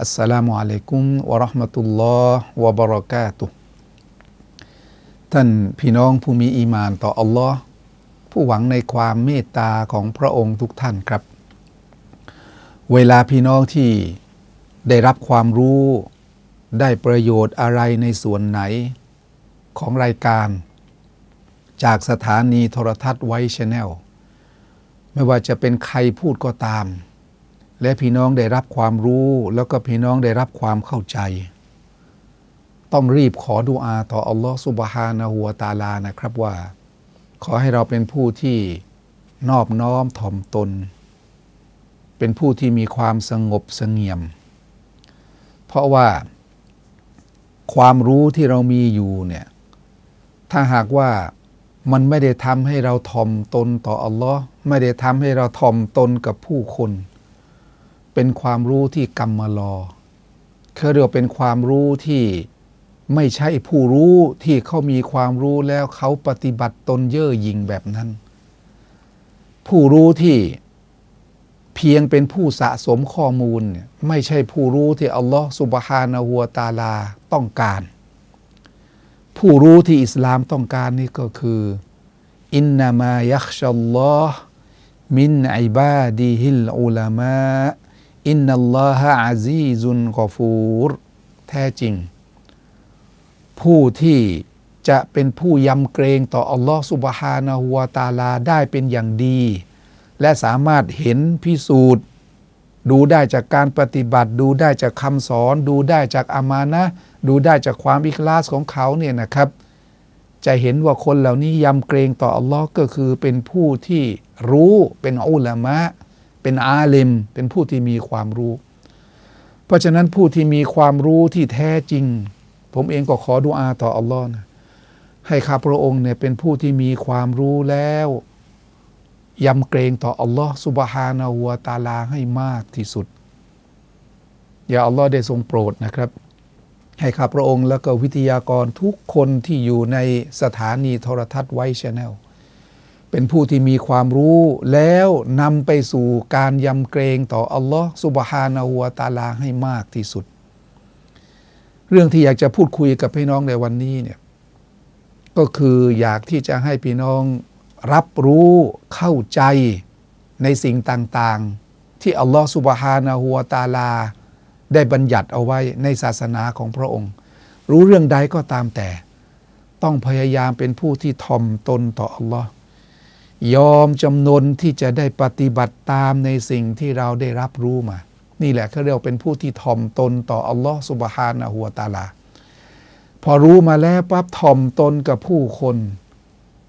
อัสสลามุอะลัยกุมวะราะห์มะตุลลอฮ์วะบะเราะกาตุท่านพี่น้องผู้มีอีมานต่ออัลลอฮ์ผู้หวังในความเมตตาของพระองค์ทุกท่านครับ เวลาพี่น้องที่ได้รับความรู้ได้ประโยชน์อะไรในส่วนไหนของรายการ จากสถานีโทรทัศน์ไวชแนลไม่ว่าจะเป็นใครพูดก็ตาม และพี่น้องได้รับความรู้ แล้วก็พี่น้องได้รับความเข้าใจ ต้องรีบขอดุอาต่ออัลลอฮฺสุบฮานะฮูวตาลานะครับว่า ขอให้เราเป็นผู้ที่นอบน้อมถ่อมตน เป็นผู้ที่มีความสงบเสงี่ยม เพราะว่า ความรู้ที่เรามีอยู่เนี่ยถ้าหากว่ามันไม่ได้ทำให้เราถ่อมตนต่ออัลลอฮ์ไม่ได้ทำให้เราถ่อมตนกับผู้คน เป็นความรู้ที่กรรมลอเขาเรียกว่าเป็นความรู้ที่ไม่ใช่ผู้รู้ที่เขามีความรู้แล้วเขาปฏิบัติตนเย่อหยิ่งแบบนั้น ผู้รู้ที่เพียงเป็นผู้สะสมข้อมูลเนี่ยไม่ใช่ผู้รู้ที่อัลลอฮฺสุบฮานะฮัวตาลาต้องการ ผู้รู้ที่อิสลามต้องการนี่ก็คืออินนามายักชัลลอฮ์มินอิบาดีฮิลอุลามะ อินนัลลอฮะอาซีซุนกอฟูร แท้จริง ผู้ที่จะเป็นผู้ยำเกรงต่ออัลลอฮ์สุบฮานะฮูวตาลาได้เป็นอย่างดี และสามารถเห็นพิสูจน์ ดูได้จากการปฏิบัติ ดูได้จากคำสอน ดูได้จากอามานะ ดูได้จากความอิคลาสของเขาเนี่ยนะครับ จะเห็นว่าคนเหล่านี้ยำเกรงต่ออัลลอฮ์ก็คือเป็นผู้ที่รู้เป็นอุลามะ เป็นอาเลมเป็นผู้ที่มีความรู้ เพราะฉะนั้นผู้ที่มีความรู้ที่แท้จริง ผมเองก็ขอดุอาต่ออัลลอฮ์นะให้ข้าพระองค์เนี่ยเป็นผู้ที่มีความรู้แล้วยำเกรงต่ออัลลอฮ์สุบฮานาหัวตาลาให้มากที่สุด อย่าอัลลอฮ์ได้ทรงโปรดนะครับ ให้ข้าพระองค์แล้วก็วิทยากรทุกคนที่อยู่ในสถานีโทรทัศน์ไวชแนล เป็นผู้ที่มีความรู้แล้วนำไปสู่การยำเกรงต่ออัลลอฮ์สุบฮานาหัวตาลาให้มากที่สุด เรื่องที่อยากจะพูดคุยกับพี่น้องในวันนี้เนี่ยก็คืออยากที่จะให้พี่น้องรับรู้เข้าใจในสิ่งต่างๆ ที่อัลลอฮ์สุบฮานาหัวตาลา ได้บัญญัติเอาไว้ในศาสนาของพระองค์ รู้เรื่องใดก็ตามแต่ ต้องพยายามเป็นผู้ที่ทอมตนต่ออัลลอฮ์ ยอมจำนนที่จะได้ปฏิบัติตามในสิ่งที่เราได้รับรู้มา นี่แหละเขาเรียกเป็นผู้ที่ทอมตนต่ออัลลอฮ์สุบฮานะหัวตาลา พอรู้มาแล้วปั๊บทอมตนกับผู้คน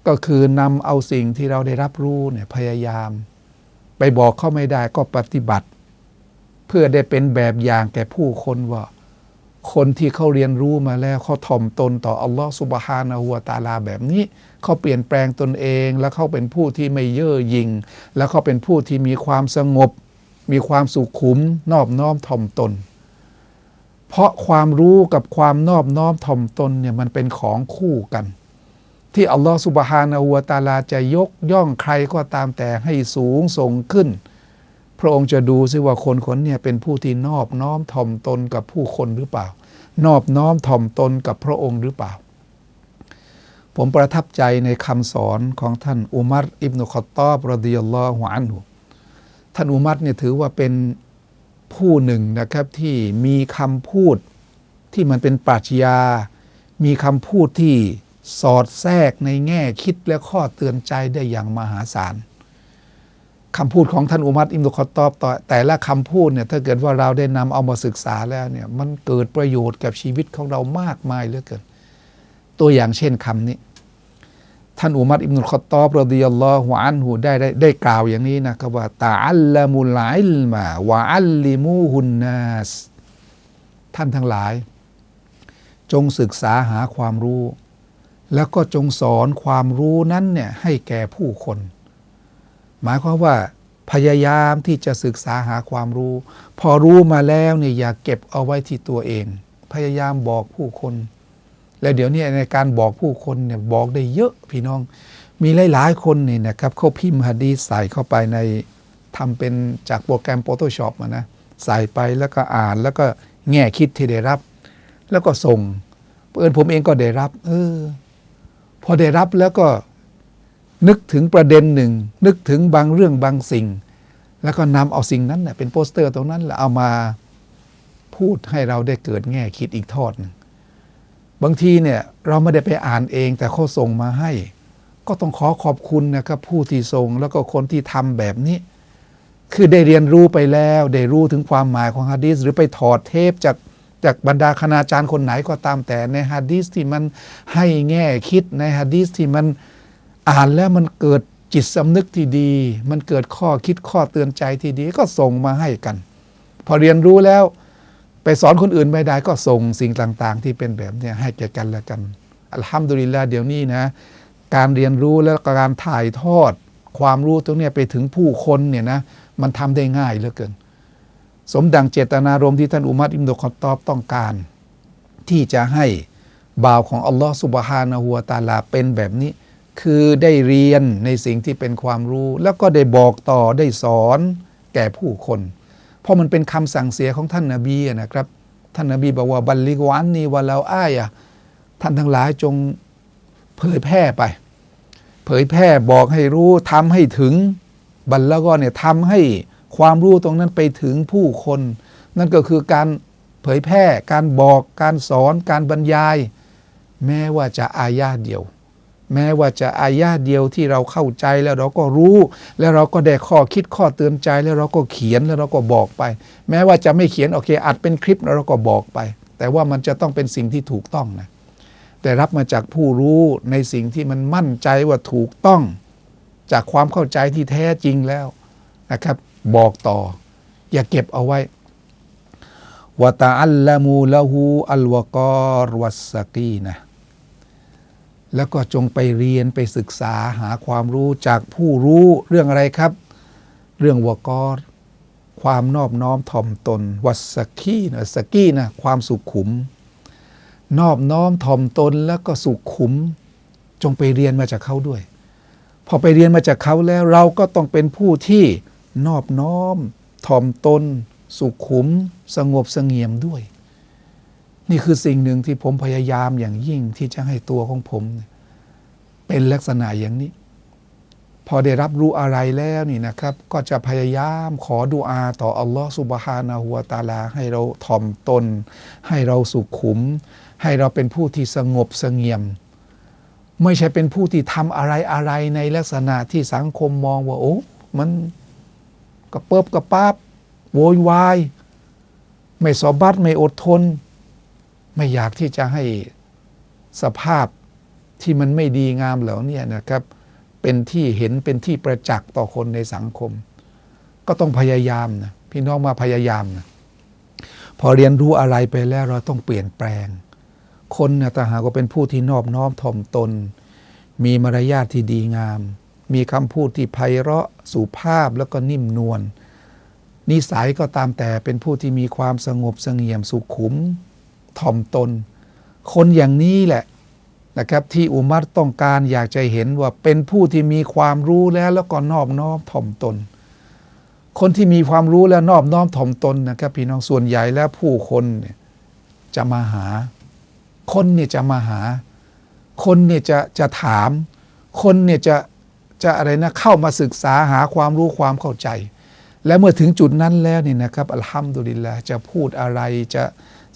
ก็คือนำเอาสิ่งที่เราได้รับรู้เนี่ยพยายาม ไปบอกเขาไม่ได้ก็ปฏิบัติ เพื่อได้เป็นแบบอย่างแก่ผู้คนว่า คนที่เขาเรียนรู้มาแล้วเขาถ่อมตนต่ออัลลอฮ์สุบฮานะฮัวตาลาแบบนี้เขาเปลี่ยนแปลงตนเอง แล้วเขาเป็นผู้ที่ไม่เย่อหยิ่งแล้วเขาเป็นผู้ที่มีความสงบ มีความสุขุมนอบน้อมถ่อมตน เพราะความรู้กับความนอบน้อมถ่อมตนเนี่ยมันเป็นของคู่กัน ที่อัลลอฮ์สุบฮานะฮัวตาลาจะยกย่องใครก็ตามแต่ให้สูงส่งขึ้น พระองค์จะดูซิว่าคนคนนี่ยเป็นผู้ที่นอบน้อมถ่อมตนกับผู้คนหรือเปล่า นอบน้อมถ่อมตนกับพระองค์หรือเปล่า ผมประทับใจในคำสอนของท่านอุมัรอิบนุขอตอบรดิยัลลอฮุอันฮุท่านอุมัรเนี่ยถือว่าเป็นผู้หนึ่งนะครับที่มีคำพูดที่มันเป็นปรัชญา มีคำพูดที่สอดแทรกในแง่คิดและข้อเตือนใจได้อย่างมหาศาล คำพูดของท่านอุมัรอิมรุคอตอบต่อแต่ละคำพูดเนี่ยถ้าเกิดว่าเราได้นำเอามาศึกษาแล้วเนี่ยมันเกิดประโยชน์กับชีวิตของเรามากมายเหลือเกิน ตัวอย่างเช่นคำนี้ ท่านอุมัรอิบนุลขอตอบรดิยัลลอฮุอันหูได้ได้ได้กล่าวอย่างนี้นะครับว่าตาอัลละมุลอิลมาวะอัลลิมูฮุนนัสท่านทั้งหลาย จงศึกษาหาความรู้ แล้วก็จงสอนความรู้นั้นเนี่ยให้แก่ผู้คน หมายความว่าพยายามที่จะศึกษาหาความรู้ พอรู้มาแล้วเนี่ยอย่าเก็บเอาไว้ที่ตัวเอง พยายามบอกผู้คน แล้วเดี๋ยวนี้ในการบอกผู้คนเนี่ยบอกได้เยอะพี่น้อง มีหลาย ๆ คนนี่นะครับเขาพิมพ์ฮะดีใส่เข้าไปในทำเป็นจากโปรแกรม Photoshop มานะใส่ไปแล้วก็อ่านแล้วก็แง่คิดที่ได้รับ แล้วก็ส่งเอิญผมเองก็ได้รับ เออ พอได้รับแล้วก็ นึกถึงประเด็นหนึ่ง นึกถึงบางเรื่องบางสิ่ง แล้วก็นำเอาสิ่งนั้นเน่ยเป็นโปสเตอร์ตรงนั้นแล้วเอามาพูดให้เราได้เกิดแง่คิดอีกทอดหนึ่งบางทีเนี่ยเราไม่ได้ไปอ่านเองแต่เขาส่งมาให้ ก็ต้องขอขอบคุณนะครับผู้ที่ส่งแล้วก็คนที่ทำแบบนี้ คือได้เรียนรู้ไปแล้ว ได้รู้ถึงความหมายของฮะดีษหรือไปถอดเทปจากจากบรรดาคณาจารย์คนไหนก็ตามแต่ในฮะดีษที่มันให้แง่คิดในฮะดีษที่มัน อ่านแล้วมันเกิดจิตสำนึกที่ดี มันเกิดข้อคิดข้อเตือนใจที่ดีก็ส่งมาให้กัน พอเรียนรู้แล้วไปสอนคนอื่นไม่ได้ก็ส่งสิ่งต่าง ๆ ที่เป็นแบบนี้ให้แก่กันและกัน อัลฮัมดุลิลลาห์เดี๋ยวนี้นะ การเรียนรู้และการถ่ายทอด ความรู้ตรงนี้ไปถึงผู้คนเนี่ยนะมันทำได้ง่ายเหลือเกิน สมดังเจตนารมณ์ที่ท่านอุมัรอิมโดคอตอบต้องการ ที่จะให้บ่าวของอัลลอฮ์สุบฮานะฮูวตาลาเป็นแบบนี้ คือได้เรียนในสิ่งที่เป็นความรู้ แล้วก็ได้บอกต่อได้สอนแก่ผู้คน เพราะมันเป็นคำสั่งเสียของท่านนาบีนะครับ ท่านนาบีบอกว่าบัลลิกวันนีวะลาอายะท่านทั้งหลายจงเผยแพร่ไป เผยแพร่บอกให้รู้ทำให้ถึงบัลละก็เนี่ยทำให้ความรู้ตรงนั้นไปถึงผู้คน นั่นก็คือการเผยแพร่การบอกการสอนการบรรยาย แม้ว่าจะอายาเดียว แม้ว่าจะอายาเดียวที่เราเข้าใจแล้วเราก็รู้ แล้วเราก็ได้ข้อคิดข้อเตือนใจแล้วเราก็เขียนแล้วเราก็บอกไป แม้ว่าจะไม่เขียนโอเคอัดเป็นคลิปแล้วเราก็บอกไป แต่ว่ามันจะต้องเป็นสิ่งที่ถูกต้องนะแต่รับมาจากผู้รู้ในสิ่งที่มันมั่นใจว่าถูกต้อง จากความเข้าใจที่แท้จริงแล้วนะครับ บอกต่อ อย่าเก็บเอาไว้วะตาอัลละมูละหูอัลวะกอรวัสกีนะ แล้วก็จงไปเรียนไปศึกษาหาความรู้จากผู้รู้เรื่องอะไรครับ เรื่องวกอรความนอบน้อมถ่อมตน วัสกีนะสกีนะความสุขุม นอบน้อมถ่อมตนแล้วก็สุขุม จงไปเรียนมาจากเขาด้วย พอไปเรียนมาจากเขาแล้วเราก็ต้องเป็นผู้ที่นอบน้อมถ่อมตน สุขุม สงบสงี่ยมด้วย นี่คือสิ่งหนึ่งที่ผมพยายามอย่างยิ่งที่จะให้ตัวของผม เป็นลักษณะอย่างนี้ พอได้รับรู้อะไรแล้วนี่นะครับ ก็จะพยายามขอดุอาต่ออัลลอฮฺสุบฮานะฮูวตาลา ให้เราถ่อมตน ให้เราสุขุม ให้เราเป็นผู้ที่สงบเสงี่ยม ไม่ใช่เป็นผู้ที่ทำอะไรอะไรในลักษณะที่สังคมมองว่าโอ้มันกระเปิบกระป้าบโวยวาย ไม่สอบัดไม่อดทน ไม่อยากที่จะให้สภาพที่มันไม่ดีงามเหล่านี้นะครับ เป็นที่เห็นเป็นที่ประจักษ์ต่อคนในสังคม ก็ต้องพยายามนะพี่น้องมาพยายามนะพอเรียนรู้อะไรไปแล้วเราต้องเปลี่ยนแปลง คนนะแต่หากว่าเป็นผู้ที่นอบน้อมถ่อมตน มีมารยาทที่ดีงาม มีคำพูดที่ไพเราะสุภาพแล้วก็นิ่มนวลนิสัยก็ตามแต่เป็นผู้ที่มีความสงบเสงี่ยมสุขุม ถ่อมตน คนอย่างนี้แหละนะครับที่อุมัรต้องการอยากจะเห็นว่าเป็นผู้ที่มีความรู้แล้วแล้วก็นอบน้อมถ่อมตน คนที่มีความรู้แล้วนอบน้อมถ่อมตนนะครับพี่น้องส่วนใหญ่แล้วผู้คนเนี่ยจะมาหา คนเนี่ยจะมาหา คนเนี่ยจะจะถาม คนเนี่ยจะจะอะไรนะเข้ามาศึกษาหาความรู้ความเข้าใจ และเมื่อถึงจุดนั้นแล้วนี่นะครับอัลฮัมดุลิลละจะพูดอะไรจะ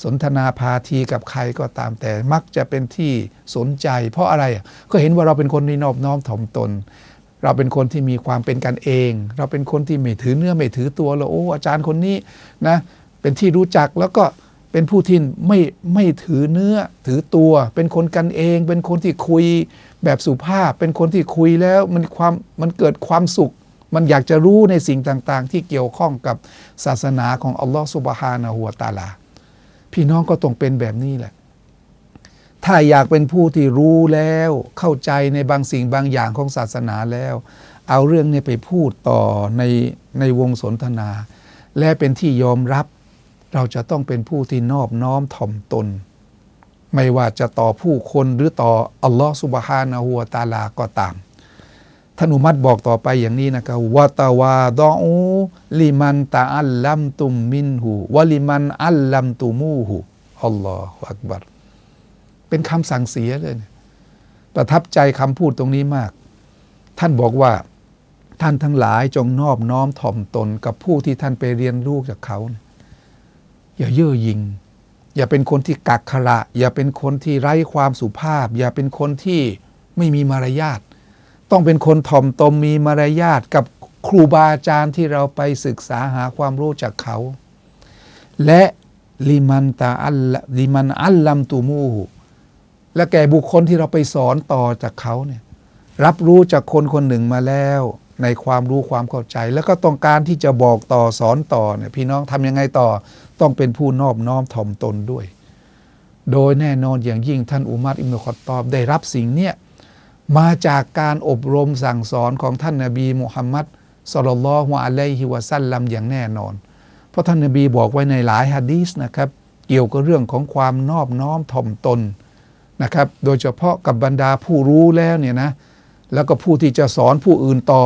สนทนาพาทีกับใครก็ตามแต่มักจะเป็นที่สนใจ เพราะอะไรก็เห็นว่าเราเป็นคนที่นอบน้อมถ่อมตน เราเป็นคนที่มีความเป็นกันเอง เราเป็นคนที่ไม่ถือเนื้อไม่ถือตัวเราโอ้อาจารย์คนนี้นะเป็นที่รู้จักแล้วก็เป็นผู้ที่ไม่ไม่ถือเนื้อถือตัว เป็นคนกันเอง เป็นคนที่คุยแบบสุภาพ เป็นคนที่คุยแล้วมันความมันเกิดความสุข มันอยากจะรู้ในสิ่งต่างๆ ที่เกี่ยวข้องกับศาสนาของอัลลอฮฺสุบฮานะฮูวตาลา พี่น้องก็ต้องเป็นแบบนี้แหละ ถ้าอยากเป็นผู้ที่รู้แล้วเข้าใจในบางสิ่งบางอย่างของศาสนาแล้ว เอาเรื่องนี้ไปพูดต่อในในวงสนทนา และเป็นที่ยอมรับ เราจะต้องเป็นผู้ที่นอบน้อมถ่อมตน ไม่ว่าจะต่อผู้คนหรือต่ออัลลอฮฺสุบฮานะฮูวตาลาก็ตาม ท่านอุมัตบอกต่อไปอย่างนี้นะครับวะตาวาดออูลิมันตาอัลลัมตุมมินหูวะลิมันอัลลัมตุมูหูอัลลอฮฺอักบัรเป็นคำสั่งเสียเลยนะประทับใจคำพูดตรงนี้มาก ท่านบอกว่า ท่านทั้งหลายจงนอบน้อมถ่อมตนกับผู้ที่ท่านไปเรียนรู้จากเขานะอย่าเย่อหยิ่งอย่าเป็นคนที่กักขระ อย่าเป็นคนที่ไร้ความสุภาพ อย่าเป็นคนที่ไม่มีมารยาท ต้องเป็นคนถ่อมตนมีมารยาทกับครูบาอาจารย์ที่เราไปศึกษาหาความรู้จากเขา และลิมันตาอัลลิมันอัลลัมตูมูหูและแก่บุคคลที่เราไปสอนต่อจากเขาเนี่ยรับรู้จากคนคนหนึ่งมาแล้ว ในความรู้ความเข้าใจ แล้วก็ต้องการที่จะบอกต่อสอนต่อเนี่ยพี่น้องทำยังไงต่อต้องเป็นผู้นอบน้อมถ่อมตนด้วย โดยแน่นอนอย่างยิ่งท่านอุมัรอิมนุคอตตอบได้รับสิ่งเนี้ย มาจากการอบรมสั่งสอนของท่านนาบีมุฮัมมัดสุลลัลลอฮุอะลัยฮิวะสัลลัมอย่างแน่นอน เพราะท่านนาบีบอกไว้ในหลายฮะดีษนะครับ เกี่ยวกับเรื่องของความนอบน้อมถ่อมตนนะครับ โดยเฉพาะกับบรรดาผู้รู้แล้วเนี่ยนะ แล้วก็ผู้ที่จะสอนผู้อื่นต่อ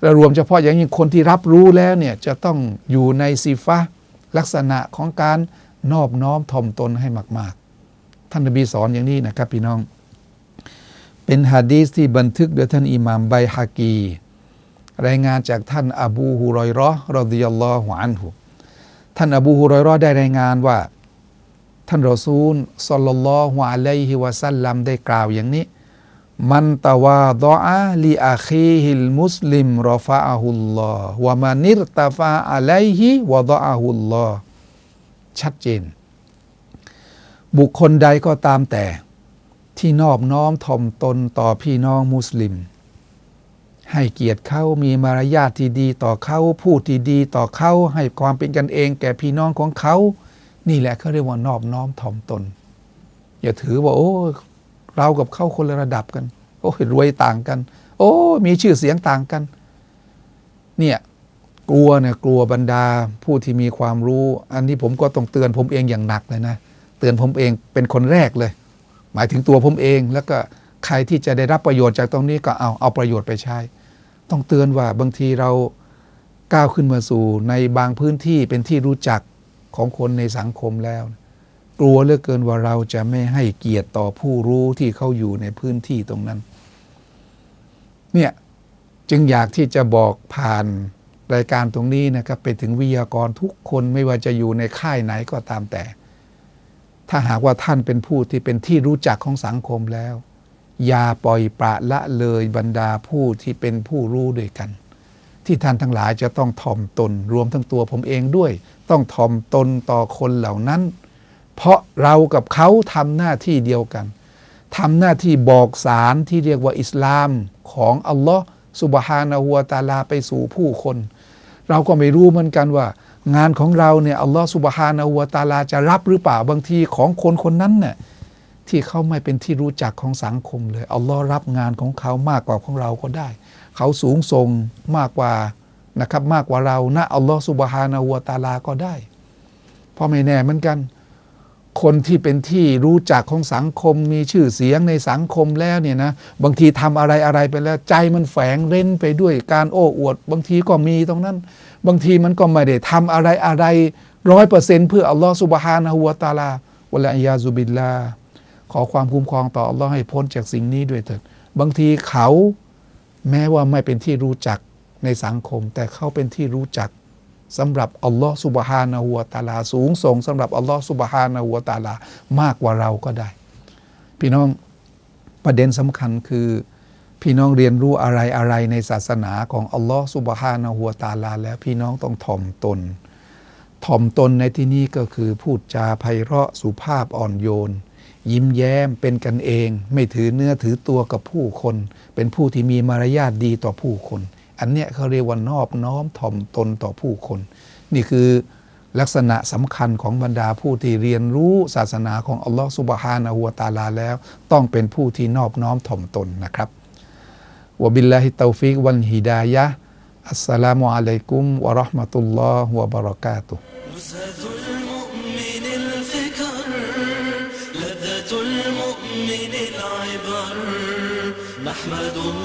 และรวมเฉพาะอย่างยิ่งคนที่รับรู้แล้วเนี่ยจะต้องอยู่ในซีฟะลักษณะของการนอบน้อมถ่อมตนให้มาก ๆ ท่านนบีสอนอย่างนี้นะครับพี่น้อง เป็นฮะดีษที่บันทึกโดยท่านอิหม่ามไบฮากี รายงานจากท่านอบูฮุรอยราะห์รอดิยัลลอฮุอันฮุท่านอบูฮุรอยราะห์ได้รายงานว่า ท่านรอซูลศ็อลลัลลอฮุอะลัยฮิวะซัลลัมได้กล่าวอย่างนี้ มันตะวาดออาลีอาคีฮิลมุสลิมรอฟะอะฮุลลอฮ์วะมานิรตะฟาอะลัยฮิวะดออะฮุลลอฮ์ชัดเจน บุคคลใดก็ตามแต่ ที่นอบน้อมถ่อมตนต่อพี่น้องมุสลิม ให้เกียรติเขามีมารยาทที่ดีต่อเขาพูดที่ดีต่อเขาให้ความเป็นกันเอง แก่พี่น้องของเขา นี่แหละเขาเรียกว่านอบน้อมถ่อมตน อย่าถือว่า โอ้เรากับเขาคนละระดับกัน โอ้รวยต่างกัน โอ้มีชื่อเสียงต่างกัน เนี่ยกลัวเนี่ยกลัวบรรดาผู้ที่มีความรู้ อันนี้ผมก็ต้องเตือนผมเองอย่างหนักเลยนะ เตือนผมเองเป็นคนแรกเลย หมายถึงตัวผมเอง แล้วก็ใครที่จะได้รับประโยชน์จากตรงนี้ก็เอาเอาประโยชน์ไปใช้ ต้องเตือนว่าบางทีเราก้าวขึ้นมาสู่ในบางพื้นที่เป็นที่รู้จักของคนในสังคมแล้ว กลัวเหลือเกินว่าเราจะไม่ให้เกียรติต่อผู้รู้ที่เขาอยู่ในพื้นที่ตรงนั้น เนี่ยจึงอยากที่จะบอกผ่านรายการตรงนี้นะครับไปถึงวิทยากรทุกคนไม่ว่าจะอยู่ในค่ายไหนก็ตามแต่ ถ้าหากว่าท่านเป็นผู้ที่เป็นที่รู้จักของสังคมแล้ว อย่าปล่อยปละละเลยบรรดาผู้ที่เป็นผู้รู้ด้วยกัน ที่ท่านทั้งหลายจะต้องถ่อมตนรวมทั้งตัวผมเองด้วย ต้องถ่อมตนต่อคนเหล่านั้น เพราะเรากับเขาทำหน้าที่เดียวกันทำหน้าที่บอกสารที่เรียกว่าอิสลามของอัลลอฮ์สุบฮานะฮูวตาลาไปสู่ผู้คน เราก็ไม่รู้เหมือนกันว่า งานของเราเนี่ยอัลลอฮ์สุบฮานาหัวตาลาจะรับหรือเปล่าบางทีของคนคนนั้นเนี่ยที่เขาไม่เป็นที่รู้จักของสังคมเลยอัลลอฮ์รับงานของเขามากกว่าของเราก็ได้ เขาสูงส่งมากกว่านะครับมากกว่าเรานะอัลลอฮ์สุบฮานาหัวตาลาก็ได้ เพราะไม่แน่เหมือนกัน คนที่เป็นที่รู้จักของสังคมมีชื่อเสียงในสังคมแล้วเนี่ยนะบางทีทำอะไรอะไรไปแล้ว ใจมันแฝงเร้นไปด้วยการโอ้อวด บางทีก็มีตรงนั้น บางทีมันก็ไม่ได้ทำอะไรอะไรร้อยเปอร์เซ็นต์เพื่ออัลลอฮ์สุบฮานะฮูวตาลาวะลาอิยาซุบิลลาขอความคุ้มครองต่ออัลลอฮ์ให้พ้นจากสิ่งนี้ด้วยเถิดบางทีเขาแม้ว่าไม่เป็นที่รู้จักในสังคม แต่เขาเป็นที่รู้จัก สำหรับอัลลอฮ์สุบฮานะฮูวตาลา สูงส่งสำหรับอัลลอฮ์สุบฮานะฮูวตาลามากกว่าเราก็ได้ พี่น้องประเด็นสำคัญคือ พี่น้องเรียนรู้อะไรอะไรในศาสนาของอัลลอฮ์สุบฮานะฮูวตาลา แล้วพี่น้องต้องถ่อมตน ถ่อมตนในที่นี้ก็คือพูดจาไพเราะสุภาพอ่อนโยน ยิ้มแย้มเป็นกันเอง ไม่ถือเนื้อถือตัวกับผู้คน เป็นผู้ที่มีมารยาทดีต่อผู้คน อันเนี้ยเขาเรียกว่านอบน้อมถ่อมตนต่อผู้คน นี่คือลักษณะสำคัญของบรรดาผู้ที่เรียนรู้ศาสนาของอัลลอฮฺสุบฮานะฮูวะตะอาลาแล้ว ต้องเป็นผู้ที่นอบน้อมถ่อมตนนะครับวะบิลลาฮิตตาฟิกวันฮิดายะห์อัสสลามุอะลัยกุมวะเราะห์มะตุลลอฮ์วะบะเราะกาตุฮ์ نزهة المؤمن الفكر لذة المؤمن العبر نحمد الله